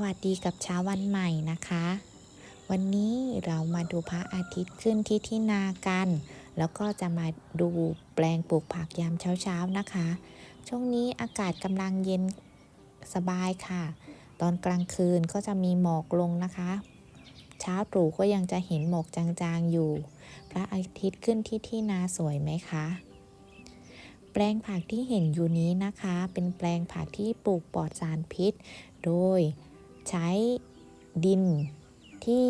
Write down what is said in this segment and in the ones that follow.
วัสดีกับเช้าวันใหม่นะคะ วันนี้เรามาดูพระอาทิตย์ขึ้นที่ที่นากัน แล้วก็จะมาดูแปลงปลูกผักยามเช้าๆนะคะ ช่วงนี้อากาศกำลังเย็นสบายค่ะ ตอนกลางคืนก็จะมีหมอกลงนะคะ เช้าตรู่ก็ยังจะเห็นหมอกจางๆอยู่ พระอาทิตย์ขึ้นที่ที่นาสวยไหมคะแปลงผักที่เห็นอยู่นี้นะคะ เป็นแปลงผักที่ปลูกปลอดสารพิษ โดย ใช้ดินที่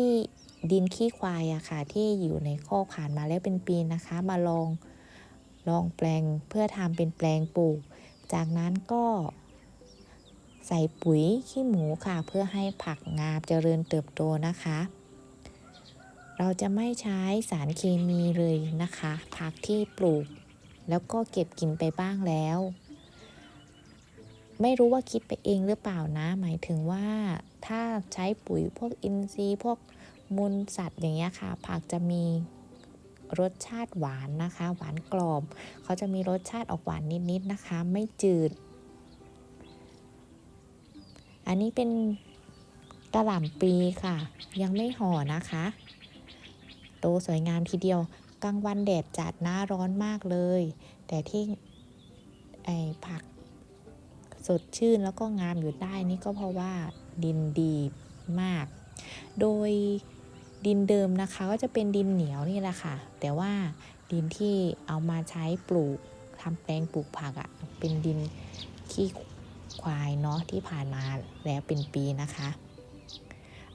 ดินขี้ควายอะค่ะ ที่อยู่ในข้อผ่านมาแล้วเป็นปีนะคะ มาลองลองแปลงเพื่อทำเป็นแปลงปลูก จากนั้นก็ใส่ปุ๋ยขี้หมูค่ะ เพื่อให้ผักงามเจริญเติบโตนะคะ เราจะไม่ใช้สารเคมีเลยนะคะ ผักที่ปลูก แล้วก็เก็บกินไปบ้างแล้ว ไม่รู้ว่าคิดไปเองหรือเปล่านะ หมายถึงว่า ถ้าใช้ปุ๋ยพวกอินทรีย์พวกมูลสัตว์อย่างเงี้ยค่ะ ผักจะมีรสชาติหวานนะคะ หวานกรอบ เขาจะมีรสชาติออกหวานนิดๆนะคะ ไม่จืด อันนี้เป็นกระหล่ำปีค่ะ ยังไม่ห่อนะคะโตสวยงามทีเดียว กลางวันแดดจัดหน้าร้อนมากเลย แต่ที่ไอผักสดชื่นแล้วก็งามอยู่ได้นี่ก็เพราะว่า ดินดีมาก โดยดินเดิมนะคะก็จะเป็นดินเหนียวนี่แหละค่ะ แต่ว่าดินที่เอามาใช้ปลูกทำแปลงปลูกผักอะ่ะเป็นดินขี้ควายเนาะที่ผ่านมาแล้วเป็นปีนะคะ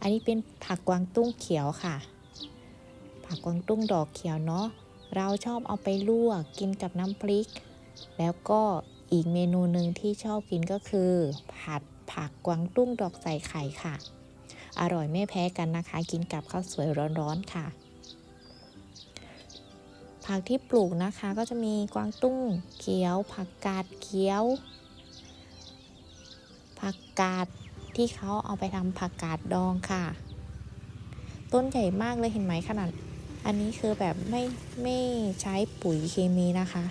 อันนี้เป็นผักกวางตุ้งเขียวค่ะ ผักกวางตุ้งดอกเขียวเนาะเราชอบเอาไปลวกกินกับน้ำพริก แล้วก็อีกเมนูหนึ่งที่ชอบกินก็คือ ผัด ผักกวางตุ้งดอกใส่ไข่ค่ะ อร่อยไม่แพ้กันนะคะ กินกับข้าวสวยร้อนๆค่ะ ผักที่ปลูกนะคะก็จะมีกวางตุ้งเขียว ผักกาดเขียว ผักกาดที่เขาเอาไปทำผักกาดดองค่ะ ต้นใหญ่มากเลยเห็นไหมขนาดอันนี้คือแบบไม่ไม่ใช้ปุ๋ยเคมีนะคะ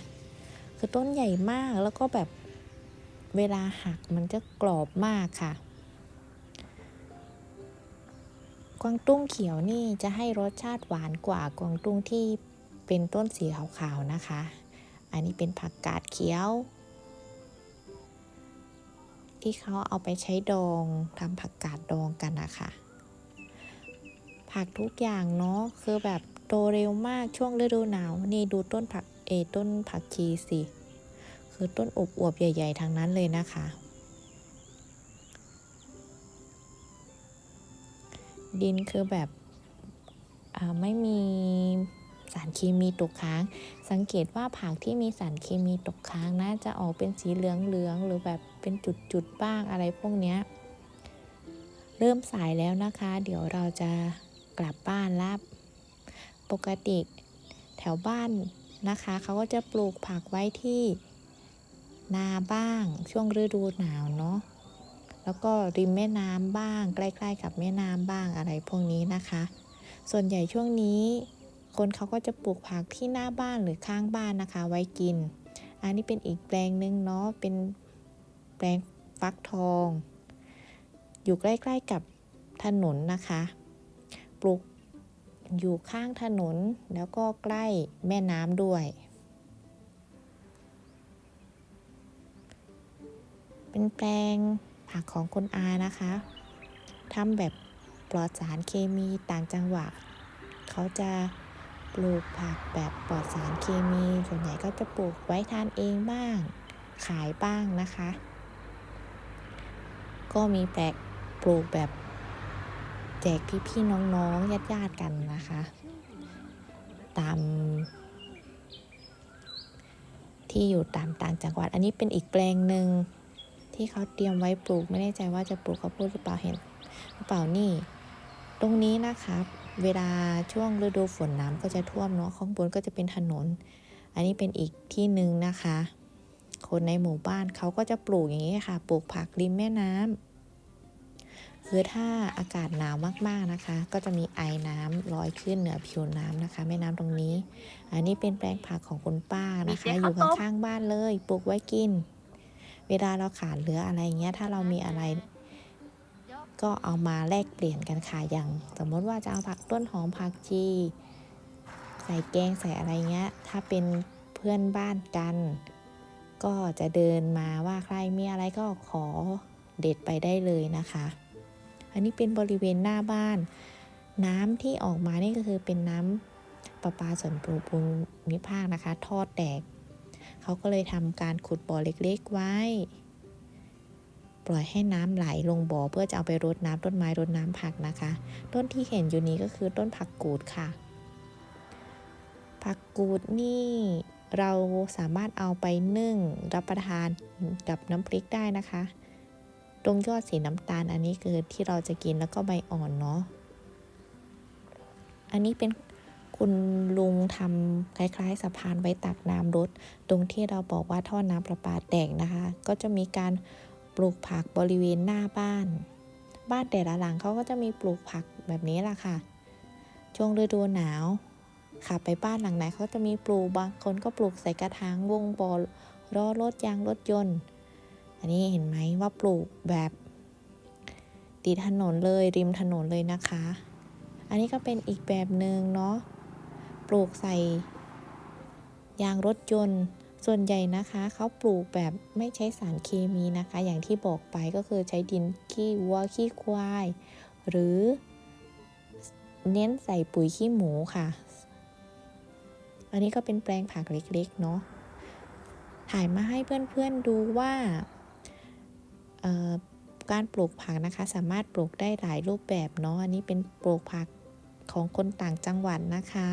คือต้นใหญ่มากแล้วก็แบบ เวลาหักมันจะกรอบมากค่ะ กวางตุ้งเขียวนี่จะให้รสชาติหวานกว่ากวางตุ้งที่เป็นต้นสีขาวๆนะคะ อันนี้เป็นผักกาดเขียว ที่เขาเอาไปใช้ดองทำผักกาดดองกันนะคะ ผักทุกอย่างเนาะคือแบบโตเร็วมากช่วงฤดูหนาว นี่ดูต้นผักเอต้นผักชีสิ คือต้นอบอวบใหญ่ ๆทางนั้นเลยนะคะ ดินคือแบบไม่มีสารเคมีตกค้าง สังเกตว่าผักที่มีสารเคมีตกค้างน่าจะออกเป็นสีเหลืองๆหรือแบบเป็นจุดๆบ้างอะไรพวกเนี้ยเริ่มสายแล้วนะคะ เดี๋ยวเราจะกลับบ้านแล้วปกติแถวบ้านนะคะ เขาก็จะปลูกผักไว้ที่ นาบ้าง ช่วงฤดูหนาวเนาะแล้วก็ริมแม่น้ำบ้าง ใกล้ๆกับแม่น้ำบ้างอะไรพวกนี้นะคะ ส่วนใหญ่ช่วงนี้ คนเขาก็จะปลูกผักที่หน้าบ้านหรือข้างบ้านนะคะ ไว้กิน อันนี้เป็นอีกแปลงหนึ่งเนาะเป็นแปลงฟักทอง อยู่ใกล้ๆกับถนนนะคะ ปลูกอยู่ข้างถนนแล้วก็ใกล้แม่น้ำด้วย เป็นแปลงผักของคุณอานะคะทำแบบปลอดสารเคมีต่างจังหวัดเขาจะปลูกผักแบบปลอดสารเคมี ส่วนใหญ่ก็จะปลูกไว้ทานเองบ้าง ขายบ้างนะคะ ก็มีแปลกปลูกแบบแจกพี่ๆน้องๆญาติๆกันนะคะ ตาม ที่อยู่ตามต่างจังหวัด อันนี้เป็นอีกแปลงหนึ่ง ที่เขาเตรียมไว้ปลูกไม่แน่ใจว่าจะปลูกข้าวโพดหรือเปล่าเห็นหรือเปล่านี่ ตรงนี้นะคะเวลาช่วงฤดูฝนน้ำก็จะท่วมเนาะข้างบนก็จะเป็นถนน อันนี้เป็นอีกที่หนึ่งนะคะ คนในหมู่บ้านเขาก็จะปลูกอย่างนี้ค่ะ ปลูกผักริมแม่น้ำคือถ้าอากาศหนาวมากๆนะคะ ก็จะมีไอน้ำลอยขึ้นเหนือผิวน้ำนะคะ แม่น้ำตรงนี้ อันนี้เป็นแปลงผักของคุณป้านะคะ อยู่ข้างๆบ้านเลย ปลูกไว้กิน เวลาเราขาดเหลืออะไรเงี้ยถ้าเรามีอะไร ก็เอามาแลกเปลี่ยนกันค่ะอย่างสมมติว่าจะเอาผักต้นหอมผักชีใส่แกงใส่อะไรเงี้ย ถ้าเป็นเพื่อนบ้านกัน ก็จะเดินมาว่าใครมีอะไรก็ขอเด็ดไปได้เลยนะคะ อันนี้เป็นบริเวณหน้าบ้าน น้ำที่ออกมานี่ก็คือเป็นน้ำประปาส่วนภูมิภาคนะคะ ทอดแตก เขาก็เลยทำการขุดบ่อเล็กๆไว้ ปล่อยให้น้ำไหลลงบ่อเพื่อจะเอาไปรดน้ำต้นไม้รดน้ำผักนะคะ ต้นที่เห็นอยู่นี้ก็คือต้นผักกูดค่ะ ผักกูดนี่เราสามารถเอาไปนึ่งรับประทานกับน้ำพริกได้นะคะ ตรงยอดสีน้ำตาลอันนี้คือที่เราจะกินแล้วก็ใบอ่อนเนาะ อันนี้เป็น คุณลุงทำคล้าย ๆ สะพานไว้ตักน้ำรถ ตรงที่เราบอกว่าท่อน้ำประปาแตกนะคะ ก็จะมีการปลูกผักบริเวณหน้าบ้าน บ้านแต่ละหลังเขาก็จะมีปลูกผักแบบนี้แหละค่ะ ช่วงฤดูหนาวขับไปบ้านหลังไหนเขาจะมีปลูกบางคนก็ปลูกใส่กระถางวงบอล้อรถยางรถยนต์ อันนี้เห็นไหมว่าปลูกแบบติดถนนเลยริมถนนเลยนะคะ อันนี้ก็เป็นอีกแบบหนึ่งเนาะ ปลูกใส่ยางรถยนต์ ส่วนใหญ่นะคะเขาปลูกแบบไม่ใช้สารเคมีนะคะ อย่างที่บอกไปก็คือใช้ดินขี้วัวขี้ควาย หรือเน้นใส่ปุ๋ยขี้หมูค่ะ อันนี้ก็เป็นแปลงผักเล็กๆ เนาะ ถ่ายมาให้เพื่อนๆดูว่าการปลูกผักนะคะ สามารถปลูกได้หลายรูปแบบเนาะ อันนี้เป็นปลูกผักของคนต่างจังหวัดนะคะ